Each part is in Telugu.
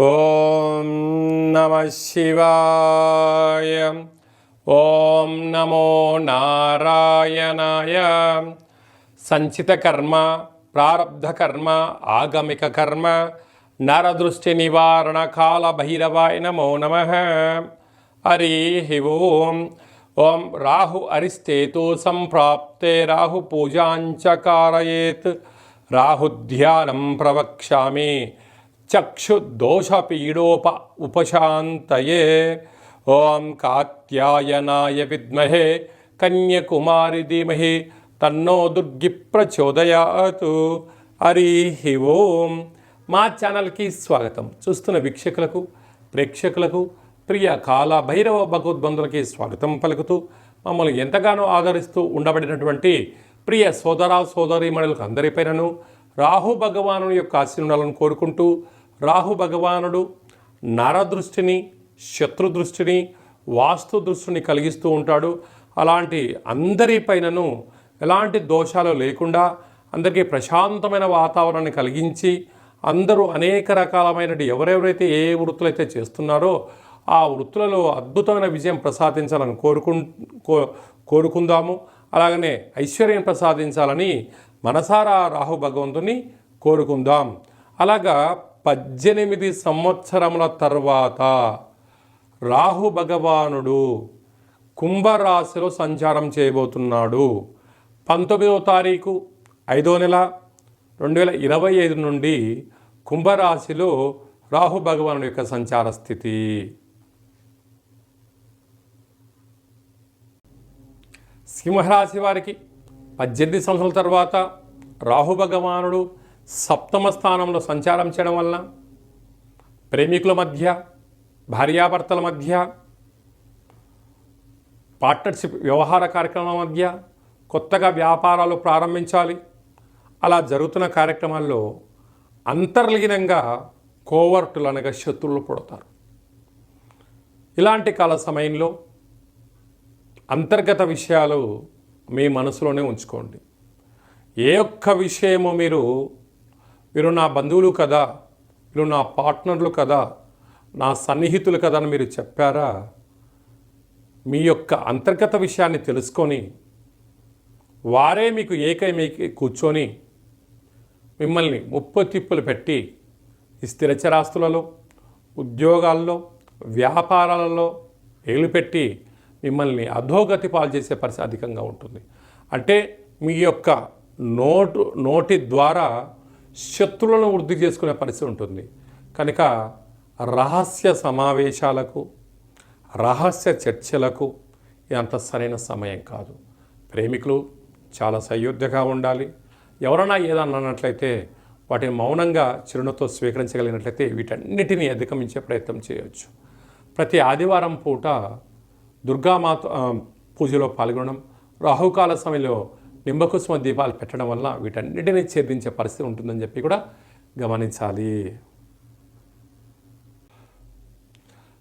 ఓం నమ శివాయ ఓం నమో నారాయణాయ సంచిత కర్మ ప్రారబ్ధ కర్మ ఆగమిక కర్మ నరదృష్టి నివారణ కాల భైరవాయ నమో నమ హరి ఓం ఓం రాహు అరిస్తేతు ఉపశాంతయే ఓం కాత్యాయనాయ విద్మహే కన్యకుమారి ధీమహి తన్నో దుర్గి ప్రచోదయాతు హరి ఓం మా ఛానల్కి స్వాగతం. చూస్తున్న వీక్షకులకు ప్రేక్షకులకు ప్రియ కాల భైరవ భగవద్బంధులకి స్వాగతం పలుకుతూ మమ్మల్ని ఎంతగానో ఆదరిస్తూ ఉండబడినటువంటి ప్రియ సోదర సోదరీమణులకు అందరిపైనను రాహు భగవాను యొక్క ఆశీర్వాదాలను కోరుకుంటూ రాహు భగవానుడు నరదృష్టిని శత్రు దృష్టిని వాస్తు దృష్టిని కలిగిస్తూ ఉంటాడు. అలాంటి అందరిపైనను ఎలాంటి దోషాలు లేకుండా అందరికీ ప్రశాంతమైన వాతావరణాన్ని కలిగించి అందరూ అనేక రకాలమైన ఎవరెవరైతే ఏ వృత్తులైతే చేస్తున్నారో ఆ వృత్తులలో అద్భుతమైన విజయం ప్రసాదించాలని కోరుకు కో కోరుకుందాము. అలాగనే ఐశ్వర్యం ప్రసాదించాలని మనసారా రాహు భగవంతుని కోరుకుందాం. అలాగా పద్దెనిమిది సంవత్సరముల తర్వాత రాహు భగవానుడు కుంభరాశిలో సంచారం చేయబోతున్నాడు. పంతొమ్మిదవ తారీఖు ఐదో నెల రెండు వేల ఇరవై ఐదు నుండి కుంభరాశిలో రాహు భగవానుడి యొక్క సంచార స్థితి. సింహరాశి వారికి పద్దెనిమిది సంవత్సరాల తర్వాత రాహు భగవానుడు సప్తమ స్థానంలో సంచారం చేయడం వలన ప్రేమికుల మధ్య భార్యాభర్తల మధ్య పార్ట్నర్షిప్ వ్యవహార కార్యక్రమాల మధ్య కొత్తగా వ్యాపారాలు ప్రారంభించాలి. అలా జరుగుతున్న కార్యక్రమాల్లో అంతర్లీనంగా కోవర్టులు అనగా శత్రువులు పుడతారు. ఇలాంటి కాల సమయంలో అంతర్గత విషయాలు మీ మనసులోనే ఉంచుకోండి. ఏ ఒక్క విషయము మీరు వీరు నా బంధువులు కదా వీరు నా పార్ట్నర్లు కదా నా సన్నిహితులు కదా అని మీరు చెప్పారా? మీ యొక్క అంతర్గత విషయాన్ని తెలుసుకొని వారే మీకు ఏకైమేకి కూర్చొని మిమ్మల్ని ముప్పు తిప్పులు పెట్టి ఈ స్థిరచరాస్తులలో ఉద్యోగాల్లో వ్యాపారాలలో ఏలు పెట్టి మిమ్మల్ని అధోగతి పాలు చేసే పరిస్థితి అధికంగా ఉంటుంది. అంటే మీ యొక్క నోటు నోటి ద్వారా శత్రువులను వృద్ధి చేసుకునే పరిస్థితి ఉంటుంది. కనుక రహస్య సమావేశాలకు రహస్య చర్చలకు ఇదంత సరైన సమయం కాదు. ప్రేమికులు చాలా సయోధ్యగా ఉండాలి. ఎవరైనా ఏదన్నా అన్నట్లయితే వాటిని మౌనంగా చిరునతో స్వీకరించగలిగినట్లయితే వీటన్నిటిని అధిగమించే ప్రయత్నం చేయవచ్చు ప్రతి ఆదివారం పూట దుర్గామాత పూజలో పాల్గొనడం రాహుకాల సమయంలో నింబకుసుమ దీపాలు పెట్టడం వల్ల వీటన్నిటినీ ఛేదించే పరిస్థితి ఉంటుందని చెప్పి కూడా గమనించాలి.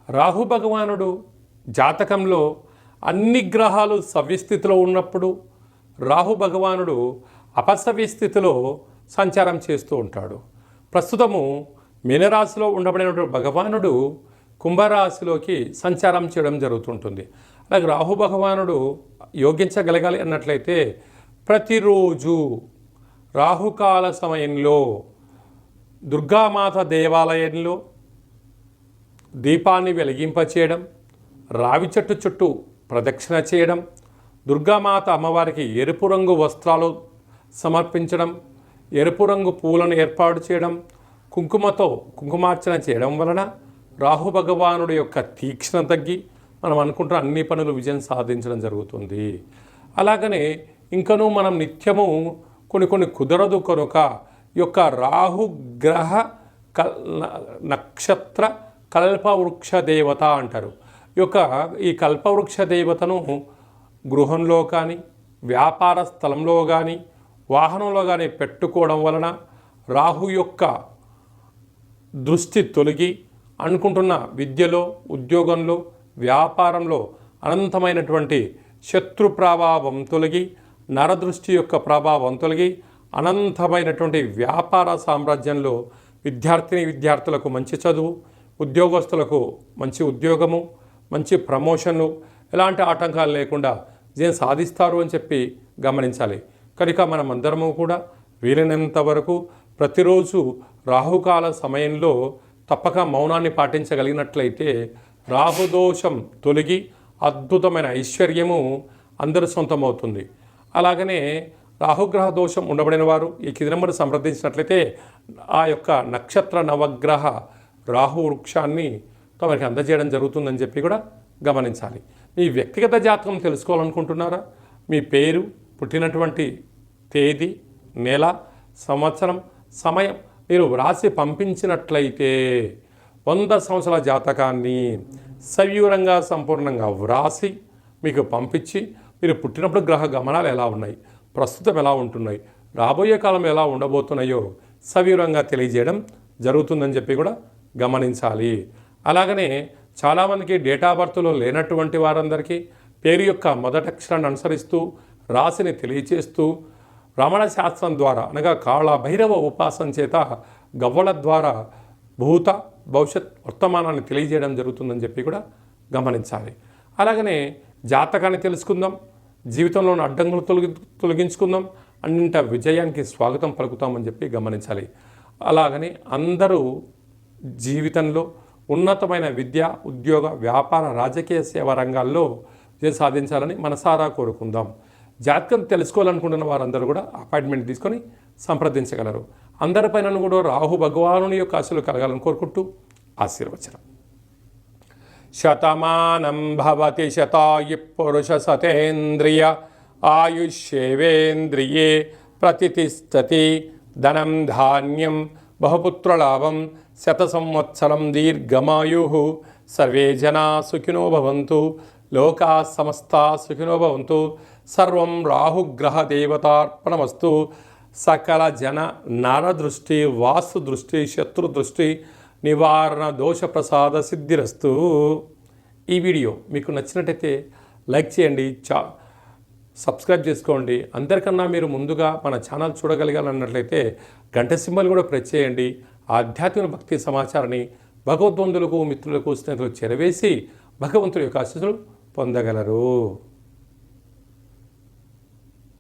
రాహు భగవానుడు జాతకంలో అన్ని గ్రహాలు సవ్యస్థితిలో ఉన్నప్పుడు రాహు భగవానుడు అపసవ్య స్థితిలో సంచారం చేస్తూ ఉంటాడు. ప్రస్తుతము మీనరాశిలో ఉండబడినటువంటి భగవానుడు కుంభరాశిలోకి సంచారం చేయడం జరుగుతుంటుంది. అలాగే రాహు భగవానుడు యోగించగలగాలి అన్నట్లయితే ప్రతిరోజు రాహుకాల సమయంలో దుర్గామాత దేవాలయంలో దీపాన్ని వెలిగింపచేయడం రావి చెట్టు చుట్టూ ప్రదక్షిణ చేయడం దుర్గామాత అమ్మవారికి ఎరుపు రంగు వస్త్రాలు సమర్పించడం ఎరుపు రంగు పూలను ఏర్పాటు చేయడం కుంకుమతో కుంకుమార్చన చేయడం వలన రాహు భగవానుడి యొక్క తీక్షణ తగ్గి మనం అనుకుంటున్న అన్ని పనులు విజయం సాధించడం జరుగుతుంది. అలాగనే ఇంకనూ మనం నిత్యము కొన్ని కొన్ని కుదరదు కనుక ఈ యొక్క రాహు గ్రహ కల్ నక్షత్ర కల్పవృక్ష దేవత అంటారు. ఈ యొక్క ఈ కల్పవృక్ష దేవతను గృహంలో కానీ వ్యాపార స్థలంలో కానీ వాహనంలో కానీ పెట్టుకోవడం వలన రాహు యొక్క దృష్టి తొలగి అనుకుంటున్న విద్యలో ఉద్యోగంలో వ్యాపారంలో అనంతమైనటువంటి శత్రు ప్రభావం తొలగి నరదృష్టి యొక్క ప్రభావం తొలగి అనంతమైనటువంటి వ్యాపార సామ్రాజ్యంలో విద్యార్థిని విద్యార్థులకు మంచి చదువు ఉద్యోగస్తులకు మంచి ఉద్యోగము మంచి ప్రమోషన్లు ఎలాంటి ఆటంకాలు లేకుండా విజయం సాధిస్తారు అని చెప్పి గమనించాలి. కనుక మనం అందరము కూడా వీలైనంత వరకు ప్రతిరోజు రాహుకాల సమయంలో తప్పక మౌనాన్ని పాటించగలిగినట్లయితే రాహుదోషం తొలగి అద్భుతమైన ఐశ్వర్యము అందరి సొంతమవుతుంది. అలాగనే రాహుగ్రహ దోషం ఉండబడిన వారు ఈ కింది సంప్రదించినట్లయితే ఆ యొక్క నక్షత్ర నవగ్రహ రాహు వృక్షాన్ని తమకి అందజేయడం జరుగుతుందని చెప్పి కూడా గమనించాలి. మీ వ్యక్తిగత జాతకం తెలుసుకోవాలనుకుంటున్నారా? మీ పేరు పుట్టినటువంటి తేదీ నెల సంవత్సరం సమయం మీరు వ్రాసి పంపించినట్లయితే వంద సంవత్సరాల జాతకాన్ని సవివరంగా సంపూర్ణంగా వ్రాసి మీకు పంపించి మీరు పుట్టినప్పుడు గ్రహ గమనాలు ఎలా ఉన్నాయి? ప్రస్తుతం ఎలా ఉంటున్నాయి? రాబోయే కాలం ఎలా ఉండబోతున్నాయో సవివరంగా తెలియజేయడం జరుగుతుందని చెప్పి కూడా గమనించాలి. అలాగనే చాలామందికి డేటా బర్త్లో లేనటువంటి వారందరికీ పేరు యొక్క మొదటి అక్షరాన్ని అనుసరిస్తూ రాశిని తెలియచేస్తూ రమణ శాస్త్రం ద్వారా అనగా కాళ భైరవ ఉపాసన చేత గవ్వల ద్వారా భూత భవిష్యత్ వర్తమానాన్ని తెలియజేయడం జరుగుతుందని చెప్పి కూడా గమనించాలి. అలాగనే జాతకాన్ని తెలుసుకుందాం. జీవితంలో ఉన్న అడ్డంకులు తొలగి తొలగించుకుందాం. అన్నింట విజయానికి స్వాగతం పలుకుతామని చెప్పి గమనించాలి. అలాగని అందరూ జీవితంలో ఉన్నతమైన విద్య ఉద్యోగ వ్యాపార రాజకీయ సేవా రంగాల్లో విజయం సాధించాలని మనసారా కోరుకుందాం. జాతకం తెలుసుకోవాలనుకుంటున్న వారందరూ కూడా అపాయింట్మెంట్ తీసుకొని సంప్రదించగలరు. అందరిపైన కూడా రాహు భగవానుని యొక్క ఆశలు కలగాలని కోరుకుంటూ ఆశీర్వచనం. శతమానం భవతి శతాయు పురుష సతేంద్రియ ఆయుష్యేవేంద్రియే ప్రతిష్టతి ధనం ధాన్యం బహుపుత్రలాభం శత సంవత్సరం దీర్ఘమాయు. సర్వే జనా సుఖినో భవంతు లోకా సమస్తా సుఖినో భవంతు. సర్వం రాహుగ్రహదేవతార్పణమస్తు సకల జన నరదృష్టి వాస్తు దృష్టి శత్రు నివారణ దోష ప్రసాద సిద్ధిరస్తు. ఈ వీడియో మీకు నచ్చినట్టయితే లైక్ చేయండి చా సబ్స్క్రైబ్ చేసుకోండి. అందరికన్నా మీరు ముందుగా మన ఛానల్ చూడగలిగాలన్నట్లయితే గంట సింబల్ కూడా ప్రెస్ చేయండి. ఆధ్యాత్మిక భక్తి సమాచారాన్ని భగవద్బంధులకు మిత్రులకు స్నేహితులకు చేరవేసి భగవంతుడి యొక్క ఆశీస్సులు పొందగలరు.